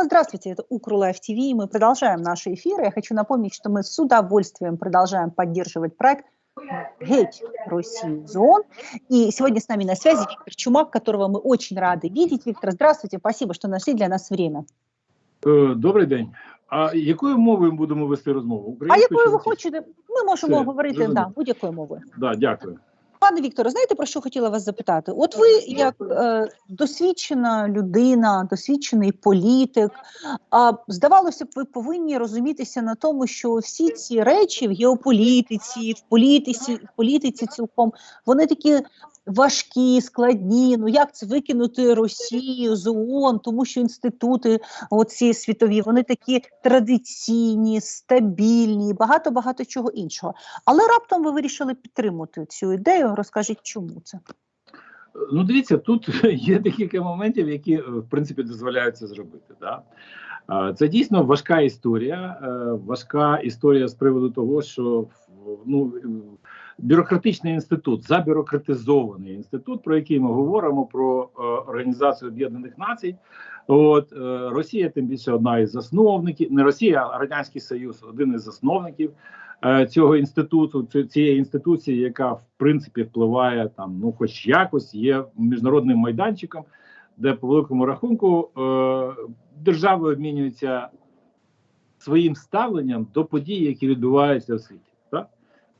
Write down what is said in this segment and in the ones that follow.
Снова здравствуйте, это Укрулайф ТВ, и мы продолжаем наши эфиры. Я хочу напомнить, что мы с удовольствием продолжаем поддерживать проект «Геть Россию ЗОН». И сегодня с нами на связи Виктор Чумак, которого мы очень рады видеть. Виктор, здравствуйте, спасибо, что нашли для нас время. Е, Добрий день. А якою мовою ми будемо вести розмову? А Українською якою чи ви російською? хочете? Ми можемо Все, говорити зрозуміло. да, будь-якою мовою. Да, дякую. Пане Вікторе, знаєте, про що хотіла вас запитати? От ви, як е, досвідчена людина, досвідчений політик, а, здавалося б, ви повинні розумітися на тому, що всі ці речі в геополітиці, в політиці, в політиці цілком, вони такі важкі, складні. Ну як це викинути Росію з ООН, тому що інститути оці світові, вони такі традиційні, стабільні, багато багато чого іншого. Але раптом ви вирішили підтримати цю ідею. Розкажіть, чому це? Ну, дивіться, тут є декілька моментів, які е, в принципі дозволяють це зробити. Да? Це дійсно важка історія. е, Важка історія з приводу того, що ну, бюрократичний інститут, забюрократизований інститут, про який ми говоримо про е, Організацію Об'єднаних Націй. От е, Росія, тим більше одна із засновників, не Росія, а Радянський Союз, один із засновників е, цього інституту, цієї інституції, яка в принципі впливає там, ну хоч якось є міжнародним майданчиком, де по великому рахунку е, держави обмінюються своїм ставленням до подій, які відбуваються в світі.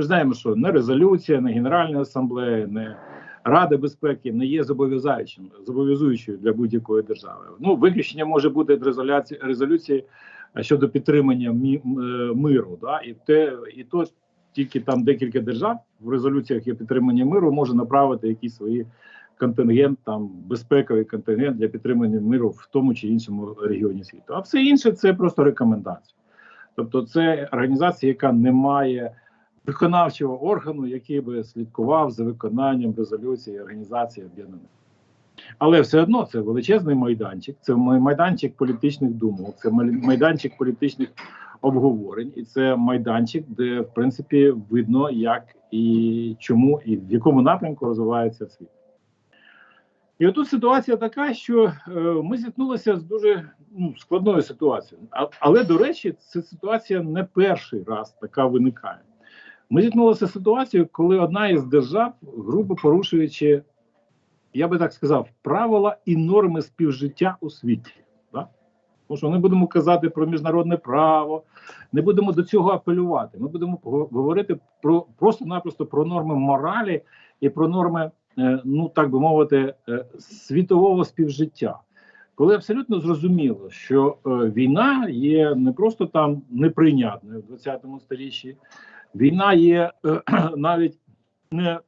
Ми знаємо, що не резолюція, не Генеральна асамблея, не Рада безпеки не є зобов'язаючим зобов'язуючою для будь-якої держави. Ну, виключення може бути резолюції, щодо підтримання мі, е, миру. Да? І те, і то тільки там декілька держав в резолюціях є підтримання миру, може направити якісь свої контингент, там безпековий контингент для підтримання миру в тому чи іншому регіоні світу. А все інше це просто рекомендація. Тобто, це організація, яка не має виконавчого органу, який би слідкував за виконанням резолюції Організації Об'єднаних. Але все одно це величезний майданчик, це майданчик політичних думок, це майданчик політичних обговорень, і це майданчик, де в принципі видно, як і чому, і в якому напрямку розвивається світ. І отут ситуація така, що е, ми зіткнулися з дуже ну, складною ситуацією. Але, до речі, ця ситуація не перший раз така виникає. Ми зіткнулися з ситуацією, коли одна із держав, грубо порушуючи, я би так сказав, правила і норми співжиття у світі. Да? Тому що не будемо казати про міжнародне право, не будемо до цього апелювати. Ми будемо говорити про просто-напросто про норми моралі і про норми, е, ну так би мовити, е, світового співжиття. Коли абсолютно зрозуміло, що е, війна є не просто там неприйнятною в 20 сторіччі, Війна є е, навіть не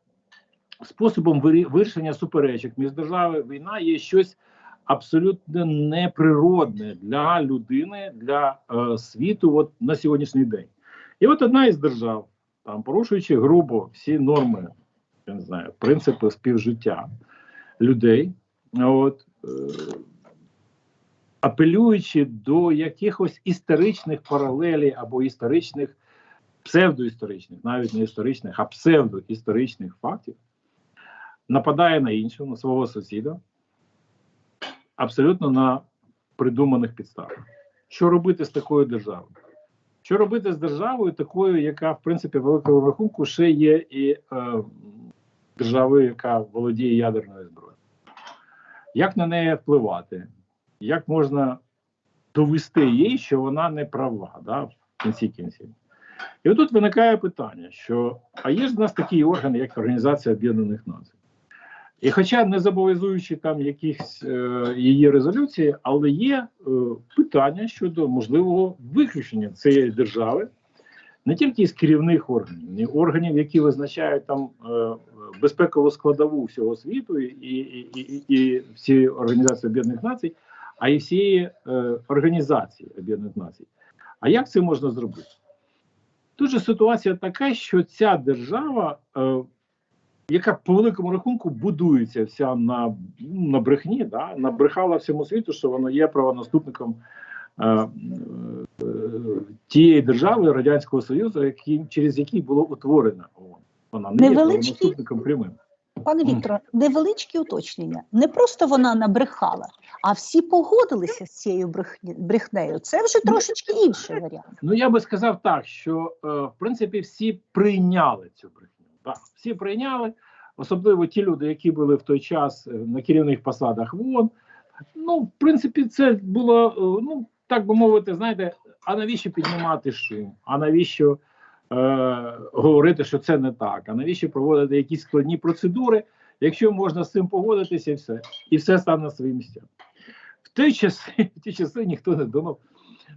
способом вирі- вирішення суперечок між державами. Війна є щось абсолютно неприродне для людини, для е, світу от на сьогоднішній день. І от одна із держав, там порушуючи грубо всі норми, я не знаю, принципи співжиття людей, от, е, апелюючи до якихось історичних паралелей або історичних псевдоісторичних, навіть не історичних, а псевдоісторичних фактів, нападає на іншого, на свого сусіда, абсолютно на придуманих підставах. Що робити з такою державою? Що робити з державою, такою, яка, в принципі, в великому рахунку ще є і е, державою, яка володіє ядерною зброєю? Як на неї впливати? Як можна довести їй, що вона не права да, в кінці кінців? І отут виникає питання: що а є ж в нас такий орган, як Організація Об'єднаних Націй. І хоча не зобов'язуючи там якісь е, її резолюції, але є е, питання щодо можливого виключення цієї держави не тільки з керівних органів, не органів, які визначають там е, безпекову складову всього світу і, і, і, і, всі організації Об'єднаних Націй, а й всієї е, організації Об'єднаних Націй. А як це можна зробити? Тут же ситуація така, що ця держава, е, яка по великому рахунку будується вся на, ну, на брехні, да, набрехала всьому світу, що вона є правонаступником е, е, тієї держави Радянського Союзу, які, через який було утворено ООН. Вона не є правонаступником прямим. Пане. Вікторе, невеличкі уточнення. Не просто вона набрехала, а всі погодилися з цією брехнею. Це вже трошечки інший варіант. Ну я би сказав так, що е, в принципі всі прийняли цю брехню. Так, всі прийняли, особливо ті люди, які були в той час е, на керівних посадах в ООН. Ну, в принципі, це було, е, ну так би мовити, знаєте, а навіщо піднімати шум? А навіщо говорити, що це не так? А навіщо проводити якісь складні процедури, якщо можна з цим погодитися, і все, і все стане на свої місця. Ті часи, в ті часи ніхто не думав,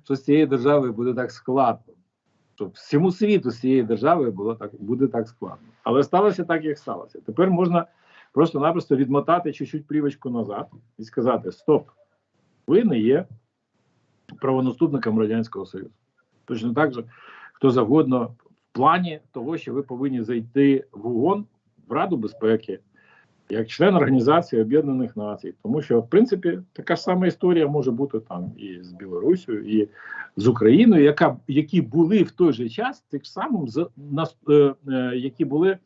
що з цією державою буде так складно. Щоб всьому світу з цієї держави було так, буде так складно. Але сталося так, як сталося. Тепер можна просто-напросто відмотати чуть-чуть плівочку назад і сказати: Стоп, ви не є правонаступником Радянського Союзу. Точно так же, хто завгодно в плані того, що ви повинні зайти в ООН, в Раду безпеки, як член Організації Об'єднаних Націй, тому що в принципі така ж сама історія може бути там і з Білорусією, і з Україною, яка які були в той же час тих самим е, е, які були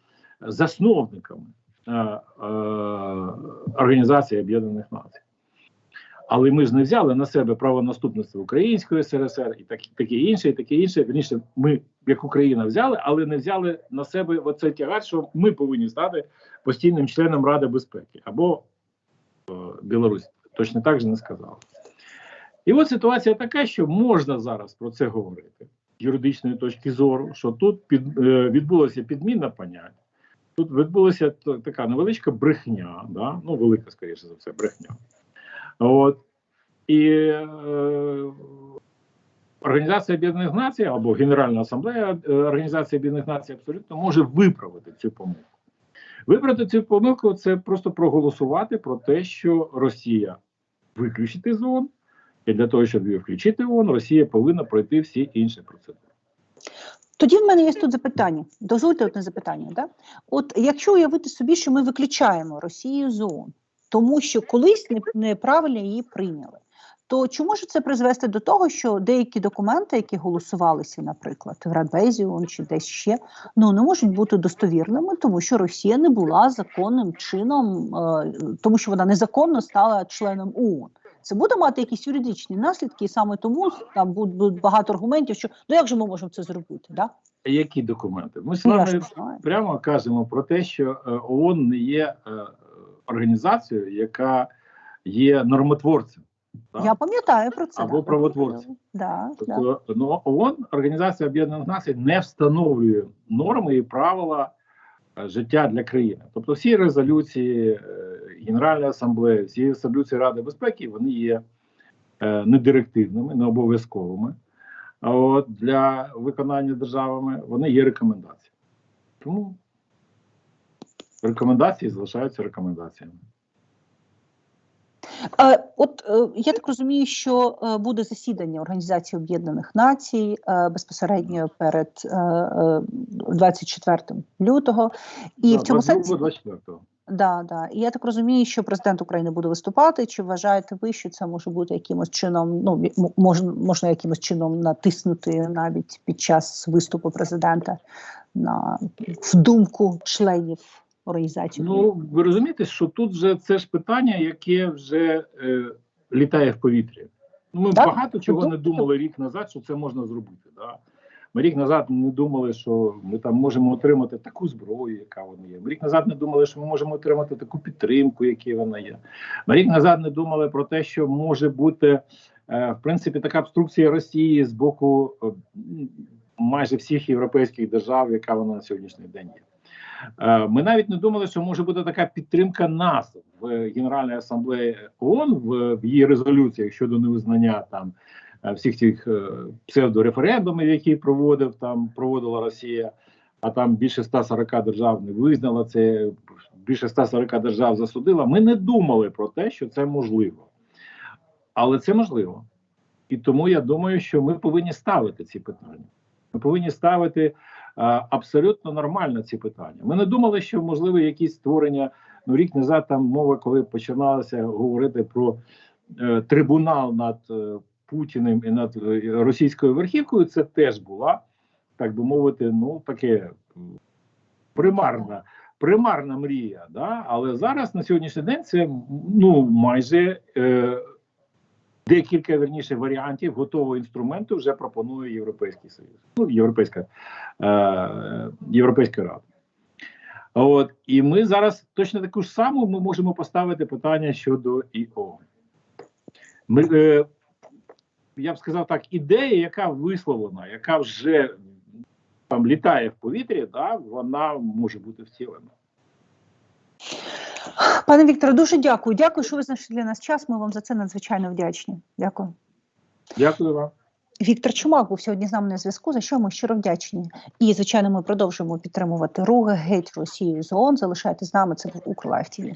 засновниками е, Організації Об'єднаних Націй. Але ми ж не взяли на себе право наступництва Української СРСР і так, таке інше, і таке інше. Вірніше, ми, як Україна, взяли, але не взяли на себе оцей тягар, що ми повинні стати постійним членом Ради безпеки або е, Білорусь точно так же не сказала. І от ситуація така, що можна зараз про це говорити з юридичної точки зору, що тут під, е, відбулася підміна понять. Тут відбулася така невеличка брехня, да? ну велика, скоріше за все, брехня. От. І е, Організація Об'єднаних Націй або Генеральна асамблея е, Організації Об'єднаних Націй абсолютно може виправити цю помилку. Виправити цю помилку це просто проголосувати про те, що Росія виключити з ООН, і для того, щоб її включити в ООН, Росія повинна пройти всі інші процедури. Тоді в мене є тут запитання. Дозвольте одне запитання. Да? От якщо уявити собі, що ми виключаємо Росію з ООН, тому що колись не- неправильно її прийняли, то чи може це призвести до того, що деякі документи, які голосувалися, наприклад, в Радбезіон чи десь ще, ну не можуть бути достовірними, тому що Росія не була законним чином, е, тому що вона незаконно стала членом ООН. Це буде мати якісь юридичні наслідки, і саме тому там будуть, багато аргументів, що ну як же ми можемо це зробити? Да? Які документи? Ми з Ну, вами прямо кажемо про те, що е, ООН не є організацією, яка є нормотворцем. так? Я пам'ятаю про це. Або правотворцем. Да, да. Тобто ну, ООН, Організація Об'єднаних Націй, не встановлює норми і правила е, життя для країни. Тобто всі резолюції е, Генеральної асамблеї, всі резолюції Ради безпеки, вони є е, не директивними, не обов'язковими. А от для виконання державами вони є рекомендаціями. Тому рекомендації залишаються рекомендаціями. Е, от е, я так розумію, що е, буде засідання Організації Об'єднаних Націй безпосередньо перед е, е, 24 лютого, і Да, в цьому сенсі 22-24. да, да. І я так розумію, що президент України буде виступати. Чи вважаєте ви, що це може бути якимось чином? Ну можна, можна якимось чином натиснути навіть під час виступу президента на в думку членів організації? Ну, ви розумієте, що тут вже це ж питання, яке вже е, літає в повітрі. Ну, Ми Так, багато чого не думали рік назад, що це можна зробити. Да? Ми рік назад не думали, що ми там можемо отримати таку зброю, яка вона є. Ми рік назад не думали, що ми можемо отримати таку підтримку, яка вона є. Ми рік назад не думали про те, що може бути е, в принципі така обструкція Росії з боку е, майже всіх європейських держав, яка вона на сьогоднішній день є. Е, Ми навіть не думали, що може бути така підтримка нас в Генеральній асамблеї ООН в, в її резолюціях щодо невизнання там е, всіх цих е, псевдореферендумів, які проводив там проводила Росія. А там більше 140 держав не визнала це, більше 140 держав засудила. Ми не думали про те, що це можливо, але це можливо. І тому я думаю, що ми повинні ставити ці питання. Ми повинні ставити абсолютно нормально ці питання. Ми не думали, що можливо якісь створення. Ну, рік назад там мова, коли починалося говорити про е, трибунал над е, Путіним і над е, російською верхівкою, це теж була, так би мовити, ну таке примарна примарна мрія, да? але зараз на сьогоднішній день це ну майже е, декілька верніше варіантів готового інструменту вже пропонує Європейський Союз, ну, Європейська, е, Європейська Рада. От і ми зараз точно таку ж саму ми можемо поставити питання щодо ІО. Ми, е, я б сказав так, ідея, яка висловлена, яка вже там літає в повітрі, да, вона може бути втілена. Пане Вікторе, дуже дякую. Дякую, що ви знайшли для нас час. Ми вам за це надзвичайно вдячні. Дякую. Дякую вам. Віктор Чумак був сьогодні з нами на зв'язку, за що ми щиро вдячні. І, звичайно, ми продовжуємо підтримувати руги геть Росію з ООН. Залишайте з нами. Це був Укрлайф ТІВІ.